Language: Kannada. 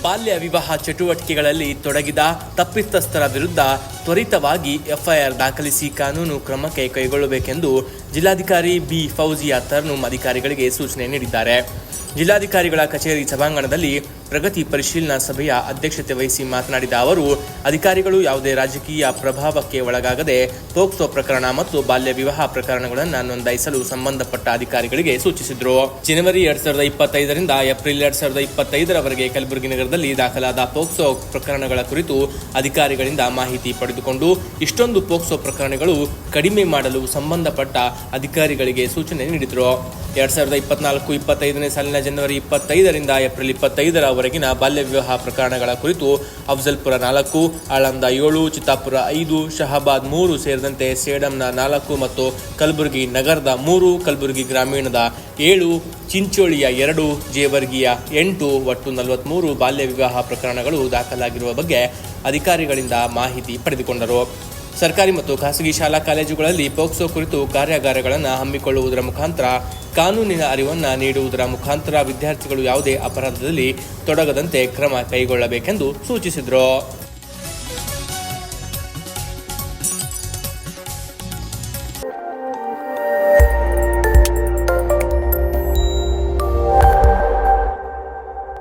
ಬಾಲ್ಯ ವಿವಾಹ ಚಟುವಟಿಕೆಗಳಲ್ಲಿ ತೊಡಗಿದ ತಪ್ಪಿತಸ್ಥರ ವಿರುದ್ಧ ತ್ವರಿತವಾಗಿ ಎಫ್ಐಆರ್ ದಾಖಲಿಸಿ ಕಾನೂನು ಕ್ರಮಕ್ಕೆ ಕೈಗೊಳ್ಳಬೇಕೆಂದು ಜಿಲ್ಲಾಧಿಕಾರಿ ಬಿ ಫೌಜಿಯಾ ತರ್ನುಮ್ ಅಧಿಕಾರಿಗಳಿಗೆ ಸೂಚನೆ ನೀಡಿದ್ದಾರೆ. ಜಿಲ್ಲಾಧಿಕಾರಿಗಳ ಕಚೇರಿ ಸಭಾಂಗಣದಲ್ಲಿ ಪ್ರಗತಿ ಪರಿಶೀಲನಾ ಸಭೆಯ ಅಧ್ಯಕ್ಷತೆ ವಹಿಸಿ ಮಾತನಾಡಿದ ಅವರು, ಅಧಿಕಾರಿಗಳು ಯಾವುದೇ ರಾಜಕೀಯ ಪ್ರಭಾವಕ್ಕೆ ಒಳಗಾಗದೆ ಪೋಕ್ಸೋ ಪ್ರಕರಣ ಮತ್ತು ಬಾಲ್ಯ ವಿವಾಹ ಪ್ರಕರಣಗಳನ್ನು ನೋಂದಾಯಿಸಲು ಸಂಬಂಧಪಟ್ಟ ಅಧಿಕಾರಿಗಳಿಗೆ ಸೂಚಿಸಿದರು. ಜನವರಿ ಎರಡ್ ಸಾವಿರದ ಇಪ್ಪತ್ತೈದರಿಂದ ಏಪ್ರಿಲ್ ಎರಡ್ ಸಾವಿರದ ಇಪ್ಪತ್ತೈದರವರೆಗೆ ಕಲಬುರಗಿ ನಗರದಲ್ಲಿ ದಾಖಲಾದ ಪೋಕ್ಸೋ ಪ್ರಕರಣಗಳ ಕುರಿತು ಅಧಿಕಾರಿಗಳಿಂದ ಮಾಹಿತಿ ಪಡೆದುಕೊಂಡು, ಇಷ್ಟೊಂದು ಪೋಕ್ಸೋ ಪ್ರಕರಣಗಳು ಕಡಿಮೆ ಮಾಡಲು ಸಂಬಂಧಪಟ್ಟ ಅಧಿಕಾರಿಗಳಿಗೆ ಸೂಚನೆ ನೀಡಿದರು. ಎರಡ್ ಸಾವಿರದ ಇಪ್ಪತ್ನಾಲ್ಕು, ಇಪ್ಪತ್ತೈದನೇ ಸಾಲಿನ ಜನವರಿ ಇಪ್ಪತ್ತೈದರಿಂದ ಏಪ್ರಿಲ್ ಇಪ್ಪತ್ತೈದರವರೆಗಿನ ಬಾಲ್ಯ ವಿವಾಹ ಪ್ರಕರಣಗಳ ಕುರಿತು ಅಫ್ಜಲ್ಪುರ ನಾಲ್ಕು, ಆಳಂದ ಏಳು, ಚಿತ್ತಾಪುರ ಐದು, ಶಹಾಬಾದ್ ಮೂರು ಸೇರಿದಂತೆ ಸೇಡಂನ ನಾಲ್ಕು ಮತ್ತು ಕಲಬುರಗಿ ನಗರದ ಮೂರು, ಕಲಬುರಗಿ ಗ್ರಾಮೀಣದ ಏಳು, ಚಿಂಚೋಳಿಯ ಎರಡು, ಜೇವರ್ಗಿಯ ಎಂಟು, ಒಟ್ಟು ನಲವತ್ತ್ಮೂರು ಬಾಲ್ಯ ವಿವಾಹ ಪ್ರಕರಣಗಳು ದಾಖಲಾಗಿರುವ ಬಗ್ಗೆ ಅಧಿಕಾರಿಗಳಿಂದ ಮಾಹಿತಿ ಪಡೆದುಕೊಂಡರು. ಸರ್ಕಾರಿ ಮತ್ತು ಖಾಸಗಿ ಶಾಲಾ ಕಾಲೇಜುಗಳಲ್ಲಿ ಪೋಕ್ಸೋ ಕುರಿತು ಕಾರ್ಯಾಗಾರಗಳನ್ನು ಹಮ್ಮಿಕೊಳ್ಳುವುದರ ಮುಖಾಂತರ ಕಾನೂನಿನ ಅರಿವನ್ನು ನೀಡುವುದರ ಮುಖಾಂತರ ವಿದ್ಯಾರ್ಥಿಗಳು ಯಾವುದೇ ಅಪರಾಧದಲ್ಲಿ ತೊಡಗದಂತೆ ಕ್ರಮ ಕೈಗೊಳ್ಳಬೇಕೆಂದು ಸೂಚಿಸಿದರು.